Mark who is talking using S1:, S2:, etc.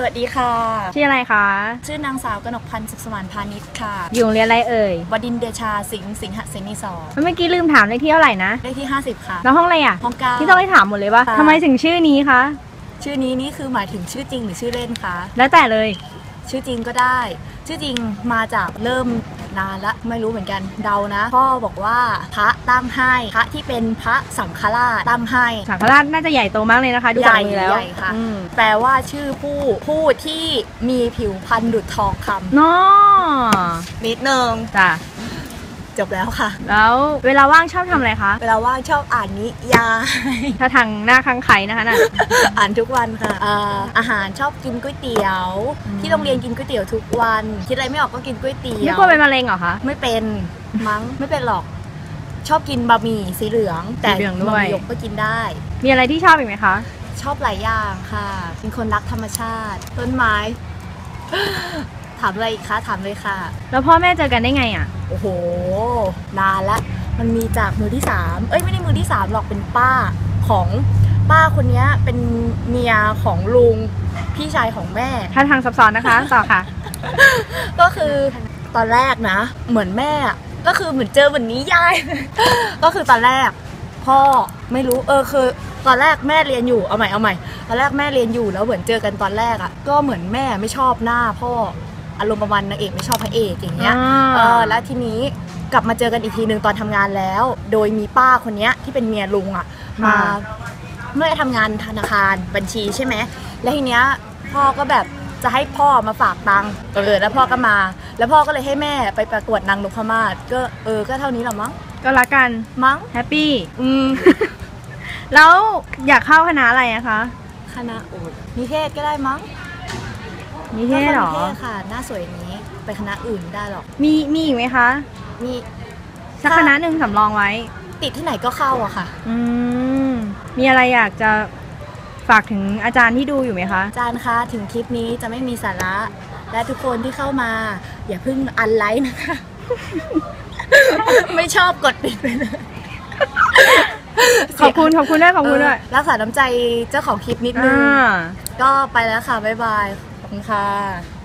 S1: สวัสดีค่ะ
S2: ชื่ออะไรคะ
S1: ชื่อนางสาวกนกพันธ์สุขสมานพาณิชย์ค่ะ
S2: อยู่โรงเรียนอะไรเอ่ย ว
S1: ดินทร์เดชาสิงห์สิงหเสนีสอ
S2: เมื่อกี้ลืมถามเลขที่เท่าไหร่นะ
S1: เลขที่ 50 ค่ะ
S2: แล้วห้องอะไรอะ
S1: ห้องเก้า
S2: ที่ต้องไปถามหมดเลยว่า
S1: ค่ะ
S2: ทำไมถึงชื่อนี้คะ
S1: ชื่อนี้นี่คือหมายถึงชื่อจริงหรือชื่อเล่นคะ
S2: แล้วแต่เลย
S1: ชื่อจริงก็ได้ ชื่อจริงมาจากเริ่ม นานละไม่รู้เหมือนกันเดานะพ่อบอกว่าพระตั้งให้พระที่เป็นพระสังฆราชตั้งให้
S2: สังฆราชน่าจะใหญ่โตมากเลยนะคะ ดู
S1: ให
S2: จาก
S1: ญ่
S2: มือแล้ว
S1: ใหญ่ค่ะ
S2: อืม
S1: แปลว่าชื่อผู้ผู้ที่มีผิวพรรณดุจทองค
S2: น้อำ
S1: นิดนึง
S2: จ้ะ
S1: จบแล้วค่ะ
S2: แล้วเวลาว่างชอบทำอะไรคะ
S1: เวลาว่างชอบอ่านนิยาย
S2: ถ้าทางหน้าค้างไข่นะคะน่ะ
S1: อ่านทุกวันค่ะเอ่ออาหารชอบกินก๋วยเตี๋ยว
S2: อืม
S1: ที่โรงเรียนกินก๋วยเตี๋ยวทุกวัน คิดอะไรไม่ออกก็กินก๋วยเตี๋
S2: ไม่
S1: ยว
S2: กลัวเป็นมะเร็งเหรอคะ
S1: ไม่เป็นมั้ง ไม่เป็นหรอก ชอบกินบะหมี่สีเหลือง แต่
S2: สีเหลืองด้วย
S1: บะหมี่หยกก็กินได้
S2: มีอะไรที่ชอบอีกไหมคะ
S1: ชอบหลายอย่างค่ะ เป็นคนรักธรรมชาติ ต้นไม้ ถามอะไรอีกคะถามเลยค่ะ
S2: แล้วพ่อแม่เจอกันได้ไงอะ
S1: โอ้โห นานละ มันมีจากมือที่สามเอ้ยไม่ได้มือที่สามหรอกเป็นป้าของป้าคนเนี้ยเป็นเมียของลุงพี่ชายของแม่
S2: ถ้าทางซับซ้อนนะคะ ต่อค่ะ
S1: ก็คือตอนแรกนะ เหมือนแม่อะก็คือเหมือนเจอเหมือนนิยาย ก็คือตอนแรก พ่อไม่รู้เออคือตอนแรกแม่เรียนอยู่เอาใหม่เอาใหม่ตอนแรกแม่เรียนอยู่แล้วเหมือนเจอกันตอนแรกอะก็เหมือนแม่ไม่ชอบหน้าพ่อ อารมณ์ประมาณนางเอกไม่ชอบพระเอกอย่างเงี้ย
S2: อ่า
S1: เออแล้วทีนี้กลับมาเจอกันอีกทีหนึ่งตอนทำงานแล้ว โดยมีป้าคนเนี้ยที่เป็นเมียลุงอะมาเมื่อทำงานธนาคารบัญชีใช่ไหมแล้วทีเนี้ยพ่อก็แบบจะให้พ่อมาฝากตังค์เออแล้วพ่อก็มา แล้วพ่อก็เลยให้แม่ไปประกวดนางนพมาศก็เออก็เท่านี้แหละมั้ง
S2: ก็รักกัน
S1: มั้ง
S2: แฮปปี้
S1: อืม
S2: แล้วอยากเข้าคณะอะไรนะคะ
S1: คณะอุดนิเทศก็ได้มั้ง
S2: นิเทศเหรอ
S1: ก็คนนิเทศค่ะ หน้าสวยอย่างนี้ ไปคณะอื่นไม่ได้หรอก
S2: มีมีอีกไหมคะ
S1: มี
S2: สักคณะหนึ่งสำรองไว้
S1: ติดที่ไหนก็เข้าอะค่ะ
S2: อืม มีอะไรอยากจะฝากถึงอาจารย์ที่ดูอยู่ไหมคะ
S1: อาจารย์คะ ถึงคลิปนี้จะไม่มีสาระ และทุกคนที่เข้ามา อย่าเพิ่งอันไลค์นะคะ ไม่ชอบกดปิดไปเลย
S2: ขอบคุณขอบคุณด้วยขอบคุณด้วย
S1: เออรักษาน้ำใจเจ้าของคลิปนิดนึง
S2: อ่า
S1: ก็ไปแล้วค่ะ บ๊ายบายขอบ คุณค่ะ